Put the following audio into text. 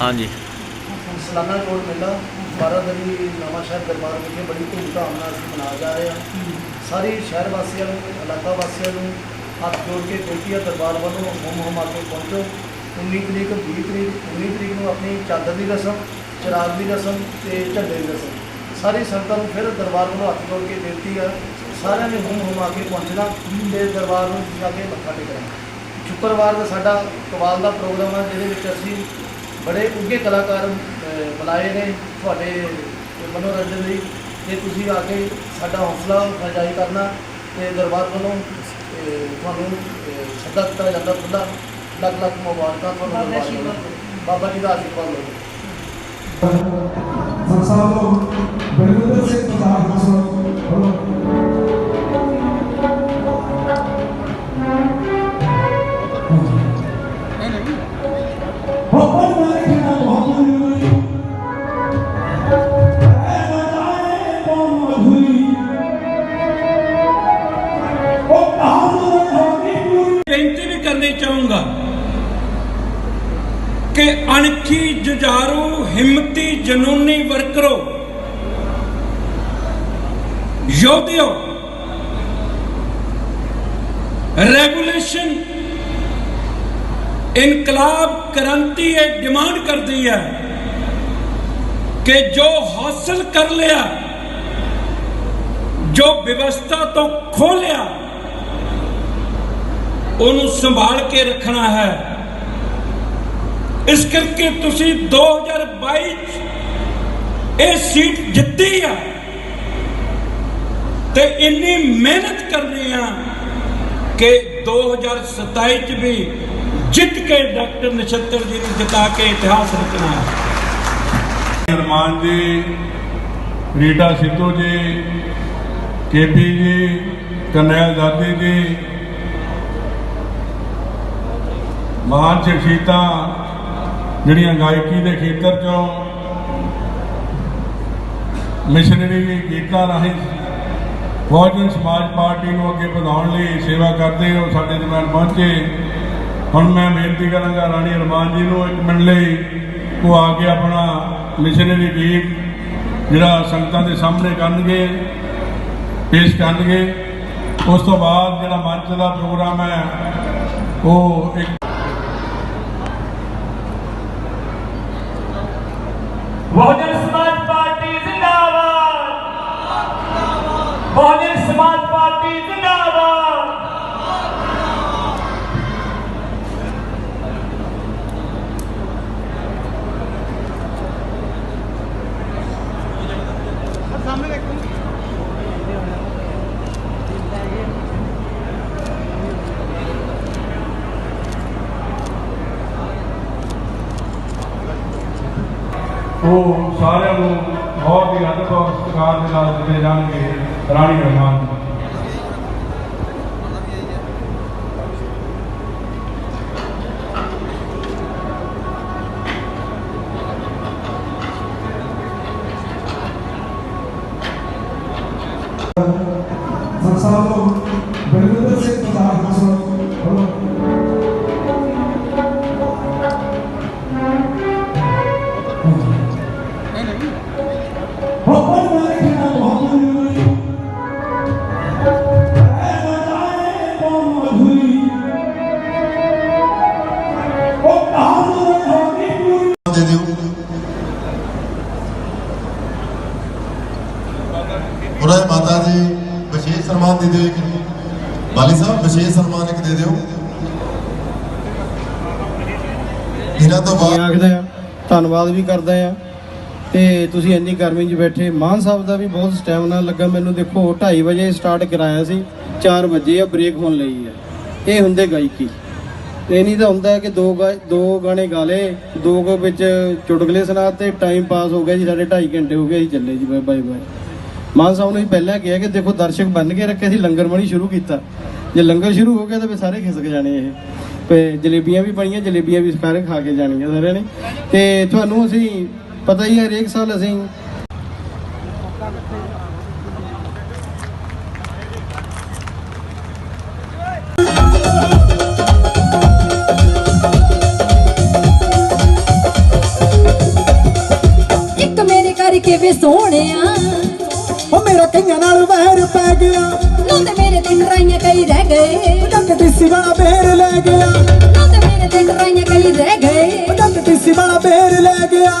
ਹਾਂਜੀ। ਸਲਾਨਾ ਕੋਲ ਮੇਲਾ ਬਾਰਾਦਰੀ ਨਵਾਂ ਸ਼ਹਿਰ ਦਰਬਾਰ ਵਿਖੇ ਬੜੀ ਧੂਮਧਾਮ ਨਾਲ ਅਸੀਂ ਮਨਾਇਆ ਜਾ ਰਿਹਾ। ਸਾਰੇ ਸ਼ਹਿਰ ਵਾਸੀਆਂ ਨੂੰ ਇਲਾਕਾ ਵਾਸੀਆਂ ਨੂੰ ਹੱਥ ਜੋੜ ਕੇ ਬੇਨਤੀ ਹੈ ਦਰਬਾਰ ਵੱਲੋਂ ਹੁਮ ਹੁਮ ਕੇ ਪਹੁੰਚੋ। 19 ਤਰੀਕ 20 ਤਰੀਕ 19 ਤਰੀਕ ਨੂੰ ਆਪਣੀ ਚਾਦਰ ਦੀ ਰਸਮ ਚਰਾਗ ਦੀ ਰਸਮ ਤੇ ਝੰਡੇ ਦੀ ਰਸਮ। ਸਾਰੀ ਸੰਗਤਾਂ ਨੂੰ ਫਿਰ ਦਰਬਾਰ ਵੱਲੋਂ ਹੱਥ ਜੋੜ ਕੇ ਬੇਨਤੀ ਹੈ ਸਾਰਿਆਂ ਨੇ ਹੁਮ ਹੁਮ ਆ ਕੇ ਪਹੁੰਚਣਾ ਤੇ ਦਰਬਾਰ ਨੂੰ ਜਾ ਕੇ ਮੱਥਾ ਟੇਕਣਾ। ਸ਼ੁੱਕਰਵਾਰ ਦਾ ਸਾਡਾ ਕਵਾਲ ਦਾ ਪ੍ਰੋਗਰਾਮ ਹੈ ਜਿਹਦੇ ਵਿੱਚ ਅਸੀਂ ਬੜੇ ਉੱਘੇ ਕਲਾਕਾਰ ਅਹ, ਬੁਲਾਏ ਨੇ ਤੁਹਾਡੇ ਮਨੋਰੰਜਨ ਲਈ ਤੇ ਤੁਸੀਂ ਆ ਕੇ ਸਾਡਾ ਹੌਸਲਾ ਅਫਜ਼ਾਈ ਕਰਨਾ ਤੇ ਦਰਬਾਰ ਵੱਲੋਂ ਅਹ, ਤੁਹਾਨੂੰ ਅਹ, ਸੱਦਾ ਦਿੱਤਾ ਜਾਂਦਾ ਖੁੱਲ੍ਹਾ ਲੱਖ ਲੱਖ ਮੁਬਾਰਕਾਂ ਤੁਹਾਨੂੰ ਦਰਬਾਰ ਵੱਲੋਂ ਬਾਬਾ ਜੀ ਦਾ ਆਸ਼ੀਰਵਾਦ ਲਓ ਸੰਸਾਰੋਂ ਬਲਵਿੰਦਰ ਸਿੰਘ ਪ੍ਰਧਾਨ ਹਸਨ ਬਹੁਤ ਕਿ ਅਣਖੀ ਜੁਝਾਰੂ, ਹਿੰਮਤੀ ਜਨੂਨੀ ਵਰਕਰੋ। ਯੋਧਿਓ, ਰੈਗੂਲੇਸ਼ਨ ਇਨਕਲਾਬ ਕ੍ਰਾਂਤੀ ਇਹ ਡਿਮਾਂਡ ਕਰਦੀ ਹੈ ਕਿ ਜੋ ਹਾਸਲ ਕਰ ਲਿਆ, ਜੋ ਵਿਵਸਥਾ ਤੋਂ ਖੋ ਲਿਆ, ਉਹਨੂੰ ਸੰਭਾਲ ਕੇ ਰੱਖਣਾ ਹੈ। ਇਸ ਕਰਕੇ ਤੁਸੀਂ 2022 ਚ ਇਹ ਸੀਟ ਜਿੱਤੀ ਆ ਤੇ ਇੰਨੀ ਮਿਹਨਤ ਕਰਨੀ ਆ ਕਿ 2027 ਚ ਵੀ ਜਿੱਤ ਕੇ ਡਾਕਟਰ ਨਛੱਤਰ ਜੀ ਨੂੰ ਜਿਤਾ ਕੇ ਇਤਿਹਾਸ ਰਚਣਾ ਹੈ। ਅਰਮਾਨ ਜੀ, ਰੀਟਾ ਸਿੱਧੂ ਜੀ, ਕੇਪੀ ਜੀ, ਕਰਨੈਲ ਦਾਦੀ ਜੀ, ਮਹਾਨ ਸ਼ਖਸੀਅਤਾਂ ਜਿਹੜੀਆਂ ਗਾਇਕੀ ਦੇ ਖੇਤਰ ਚੋਂ ਮਿਸ਼ਨਰੀ ਗੀਤਾਂ ਰਾਹੀਂ ਬਹੁਜਨ ਸਮਾਜ ਪਾਰਟੀ ਨੂੰ ਅੱਗੇ ਵਧਾਉਣ ਲਈ ਸੇਵਾ ਕਰਦੇ ਹੋ, ਸਾਡੇ ਦਰਮਿਆਨ ਪਹੁੰਚੇ। ਹੁਣ ਮੈਂ ਬੇਨਤੀ ਕਰਾਂਗਾ ਰਾਣੀ ਅਰਮਾਨ ਜੀ ਨੂੰ ਇੱਕ ਮਿੰਟ ਲਈ ਉਹ ਆ ਕੇ ਆਪਣਾ ਮਿਸ਼ਨਰੀ ਗੀਤ ਜਿਹੜਾ ਸੰਗਤਾਂ ਦੇ ਸਾਹਮਣੇ ਕਰਨਗੇ ਪੇਸ਼ ਕਰਨਗੇ। ਉਸ ਤੋਂ ਬਾਅਦ ਜਿਹੜਾ ਮੰਚ ਦਾ ਪ੍ਰੋਗਰਾਮ ਹੈ, ਉਹ ਇੱਕ ਬਹੁਜਨ ਸਮਾਜ ਪਾਰਟੀ ਜ਼ਿੰਦਾਬਾਦ ਬਹੁਜਨ ਸਮਾਜ ਪਾਰਟੀ ਜ਼ਿੰਦਾਬਾਦ ਉਹ ਸਾਰਿਆਂ ਨੂੰ ਬਹੁਤ ਹੀ ਅਦਬ ਔਰ ਸਤਿਕਾਰ ਦੇ ਨਾਲ ਦਿੱਤੇ ਜਾਣਗੇ ਰਾਣੀ ਅਰਮਾਨ ਜੀ ਦੇ ਦਿਓ। ਇਹਨਾਂ ਤੋਂ ਬਾਅਦ ਆਖਦਾ ਆ ਧੰਨਵਾਦ ਵੀ ਕਰਦਾ ਆ ਤੇ ਤੁਸੀਂ ਇੰਨੀ ਗਰਮੀ 'ਚ ਬੈਠੇ, ਮਾਨ ਸਾਹਿਬ ਦਾ ਵੀ ਬਹੁਤ ਸਟੈਮਨਾ ਲੱਗਾ। ਮੈਨੂੰ ਦੇਖੋ 2:30 ਵਜੇ ਸਟਾਰਟ ਕਰਾਇਆ ਸੀ 4 ਵਜੇ ਆ ਬ੍ਰੇਕ ਹੋਣ ਲਈ ਆ। ਇਹ ਹੁੰਦੇ ਗਾਇਕੀ। ਇਹ ਨਹੀਂ ਤਾਂ ਹੁੰਦਾ ਹੈ ਕਿ ਦੋ ਦੋ ਗਾਣੇ ਗਾ ਲਏ, ਦੋ ਕੁ ਵਿੱਚ ਚੁਟਕਲੇ ਸੁਣਾ ਤੇ ਟਾਈਮ ਪਾਸ ਹੋ ਗਿਆ ਜੀ, ਸਾਡੇ 2.5 ਘੰਟੇ ਹੋ ਗਏ ਅਸੀਂ ਚੱਲੇ ਜੀ ਬਾਏ ਬਾਏ ਮਾਨ ਸਾਹਿਬ ਨੂੰ ਪਹਿਲਾਂ ਕਿਹਾ ਕਿ ਦੇਖੋ, ਦਰਸ਼ਕ ਬੰਨ ਕੇ ਰੱਖੇ ਸੀ, ਲੰਗਰ ਬਣੀ ਸ਼ੁਰੂ ਕੀਤਾ। ਜੇ ਲੰਗਰ ਸ਼ੁਰੂ ਹੋ ਗਿਆ ਤਾਂ ਫਿਰ ਸਾਰੇ ਖਿਸਕ ਜਾਣੇ ਇਹ। ਤੇ ਜਲੇਬੀਆਂ ਵੀ ਬਣੀਆਂ, ਜਲੇਬੀਆਂ ਵੀ ਸਾਰੇ ਖਾ ਕੇ ਜਾਣੀਆਂ ਸਾਰਿਆਂ ਨੇ। ਤੇ ਤੁਹਾਨੂੰ ਅਸੀਂ, ਪਤਾ ਹੀ ਹੈ ਹਰੇਕ ਸਾਲ ਅਸੀਂ ਇੱਕ ਮੇਰੇ ਕਰਕੇ ਵੇ ਸੋਹਣਿਆ, ਉਹ ਮੇਰਾ ਕਈਆਂ ਨਾਲ ਵਹਿਰ ਪੈ ਗਿਆ। ਮੇਰੇ ਤੇ ਟਰਾਈਆਂ ਕਈ ਰਹਿ ਗਏ। ਜੱਟ ਟੀਸੀ ਵਾਲਾ ਬੇਰ ਲੈ ਗਿਆ। ਨੂੰ ਤੇ ਮੇਰੇ ਤੇ ਟਰਾਈਆਂ ਕਈ ਰਹਿ ਗਏ। ਜੱਟ ਟੀਸੀ ਵਾਲਾ ਬੇਰ ਲੈ ਗਿਆ।